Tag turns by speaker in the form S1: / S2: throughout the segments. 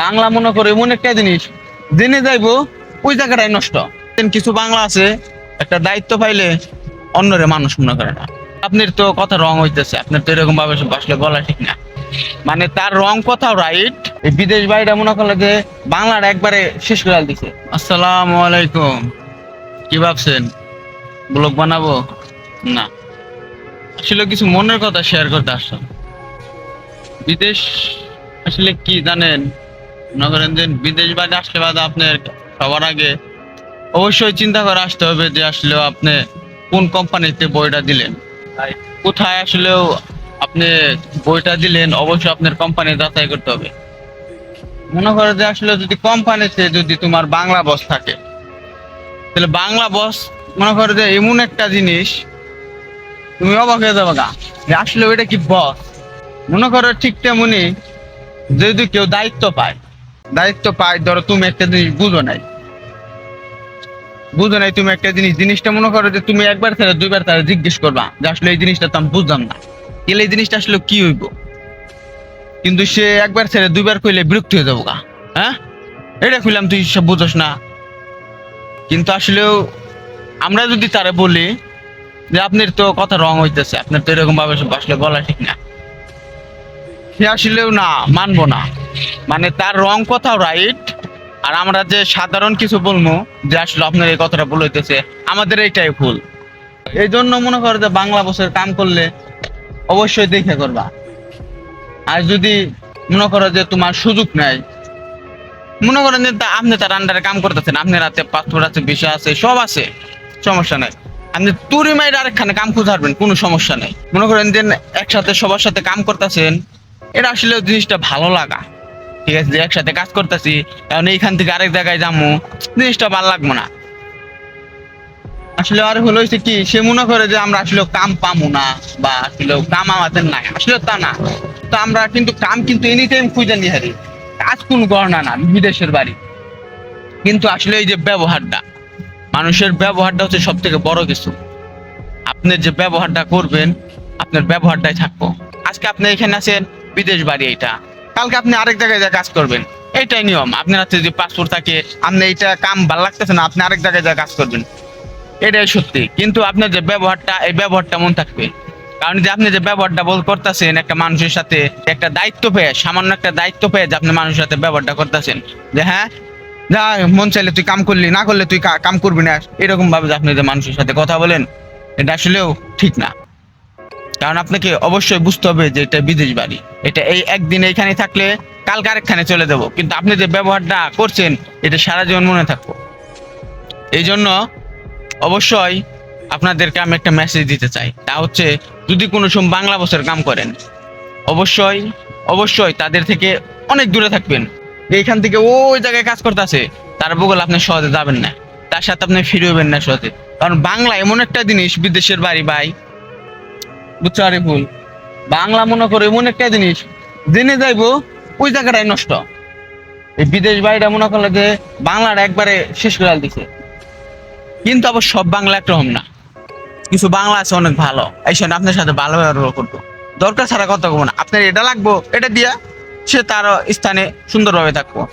S1: বাংলা মনে করে এমন একটা জিনিস, জেনে যাইবো ওই জায়গাটাই নষ্ট। কিছু বাংলা আছে, একটা দায়িত্ব পাইলে অন্যরে মানুষ মনে করে না। আপনার তো কথা রং হইতেছে, আপনার তো এরকম ভাবে বসলে বলা ঠিক না। মানে তার রং কথাও রাইট এই বিদেশ বাইরে মনে করলে যে বাংলার একবারে শেষ করে দিছে। আসসালামু আলাইকুম। কি ভাবছেন? ব্লগ বানাবো? না। আসলে কিছু মনের কথা শেয়ার করতে আসলাম। বিদেশ আসলে কি জানেন? মনে করেন যে বিদেশ বাদে আসলে বাদে আপনার সবার আগে অবশ্যই চিন্তা করে আসতে হবে যে আসলেও আপনি কোন কোম্পানিতে বইটা দিলেন। কোথায় আসলেও আপনি বইটা দিলেন অবশ্যই আপনার কোম্পানি যাচাই করতে হবে। মনে করো যে আসলে যদি কোম্পানিতে যদি তোমার বাংলা বস থাকে তাহলে বাংলা বস মনে করো যে এমন একটা জিনিস তুমি অবাক হয়ে যাবে না যে আসলে ওইটা কি বস মনে করো ঠিক তেমনি যদি কেউ দায়িত্ব পায় দায়িত্ব পায়, ধরো তুমি একটা জিনিস বুঝো নাই। বুঝো নাই তুমি একটা জিনিস, জিনিসটা মনে করো যে তুমি একবার তারা দুইবার তারা জিজ্ঞেস করবা যে আসলে এই জিনিসটা তো আমি বুঝলাম না। তাহলে এই জিনিসটা আসলে কি হইব? কিন্তু সে একবার ছেড়ে দুইবার কইলে বিরক্ত হয়ে যাব গা। হ্যাঁ? এটা কইলাম তুই সব বুঝোস না। কিন্তু আসলেও আমরা যদি তারে বলি যে আপনার তো কথা রং হইতেছে, আপনার তো এরকম ভাবে আসলে বলা ঠিক না। সে আসলেও না, মানবো না। মানে তার রং কথাও রাইট আর আমরা যে সাধারণ কিছু বলব, যে আসলে আপনার এই কথাটা ভুল হইতেছে, আমাদের এইটাই ভুল। এই জন্য মনে করো যে বাংলা বছর কাম করলে অবশ্যই দেখে করবা। আর যদি মনে করো যে তোমার সুযোগ নাই, মনে করেন যে আপনি তার আন্ডারে কাম করতেছেন আপনার হাতে পাসপোর্ট আছে ভিসা আছে, সব আছে, সমস্যা নাই। আপনি তুরি মাইর আরেকখানে কাম খুঁজে হারবেন কোনো সমস্যা নেই। মনে করেন যে একসাথে সবার সাথে কাম করতেছেন, এটা আসলে জিনিসটা ভালো লাগা। ঠিক আছে একসাথে কাজ করতেছি, এখন এইখান থেকে আরেক জায়গায় যাব জিনিসটা ভালো লাগবো না। আসলে আর হলো কি, সে মনে করে যে আমরা আসলে কাম পামু না, বা আসলে কাম আমাদের নাই, আসলে তা না। তো আমরা কিন্তু কাম কিন্তু এনি টাইম খুঁজে নিয়ে হারি। কাজ কোন গহনা না, বিদেশের বাড়ি। কিন্তু আসলে এই যে ব্যবহারটা, মানুষের ব্যবহারটা হচ্ছে সব থেকে বড় কিছু। আপনি যে ব্যবহারটা করবেন, আপনার ব্যবহারটাই থাকব। আজকে আপনি এখানে আছেন, বিদেশ বাড়ি এইটা। কালকে আপনি আরেক জায়গায় যা কাজ করবেন, এইটাই নিয়ম। আপনার হাতে যদি পাসপোর্ট থাকে, আপনি এইটা কাম ভালো লাগতেছে না, আপনি আরেক জায়গায় যা কাজ করবেন। এটাই সত্যি। কিন্তু আপনার যে ব্যবহারটা, এই ব্যবহারটা মন থাকবে। কারণ যে আপনি যে ব্যবহারটা বল করতেছেন একটা মানুষের সাথে, একটা দায়িত্ব পেয়ে, সামান্য একটা দায়িত্ব পেয়ে যে আপনি মানুষের সাথে ব্যবহারটা করতেছেন। যে হ্যাঁ যা মন চাইলে তুই কাম করলি, না করলে তুই কাম করবি না। এরকম ভাবে আপনি যে মানুষের সাথে কথা বলেন, এটা আসলেও ঠিক না। কারণ আপনাকে অবশ্যই বুঝতে হবে যে এটা বিদেশ বাড়ি। এটা এই একদিন এইখানে থাকলে কালকে আরেকখানে চলে যাব। কিন্তু আপনি যে ব্যবহারটা করছেন, এটা সারা জীবন মনে থাকব। এই জন্য অবশ্যই আপনাদেরকে আমি একটা মেসেজ দিতে চাই। তা হচ্ছে, যদি কোনো সময় বাংলা বছর কাম করেন, অবশ্যই অবশ্যই তাদের থেকে অনেক দূরে থাকবেন। এইখান থেকে ওই জায়গায় কাজ করতেছে, তার বগল আপনি সহজে যাবেন না। তার সাথে আপনি ফিরে হবেন না সহজে। কারণ বাংলা এমন একটা জিনিস, বিদেশের বাড়ি ভাই বুঝছ ভুল। বাংলা মনে করে এমন একটা জিনিস, জেনে যাইবো ওই জায়গাটাই নষ্ট। এই বিদেশ বাড়িটা মনে করলে যে বাংলার একবারে শেষ করে দিছে। কিন্তু আবার সব বাংলা একরকম না। কিছু বাংলা আছে অনেক ভালো। এই শোন আপনার সাথে ভালো ব্যবহার করব। দরকার ছাড়া কথা কব না। আপনার এটা লাগবো, এটা দিয়া সে তার স্থানে সুন্দরভাবে থাকব।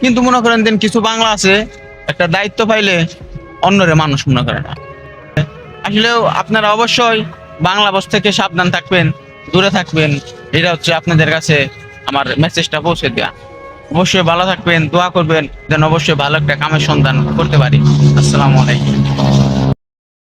S1: কিন্তু মনে করেন দেন কিছু বাংলা আছে, একটা দায়িত্ব পাইলে অন্যরে মানুষ মনে করে না। আসলেও আপনারা অবশ্যই বাংলা বস থেকে সাবধান থাকবেন, দূরে থাকবেন। এটা হচ্ছে আপনাদের কাছে আমার মেসেজটা পৌঁছে দেওয়া অবশ্যই ভালো থাকবেন, দোয়া করবেন, যেন অবশ্যই ভালো একটা কামের সন্ধান করতে পারি। আসসালামু আলাইকুম।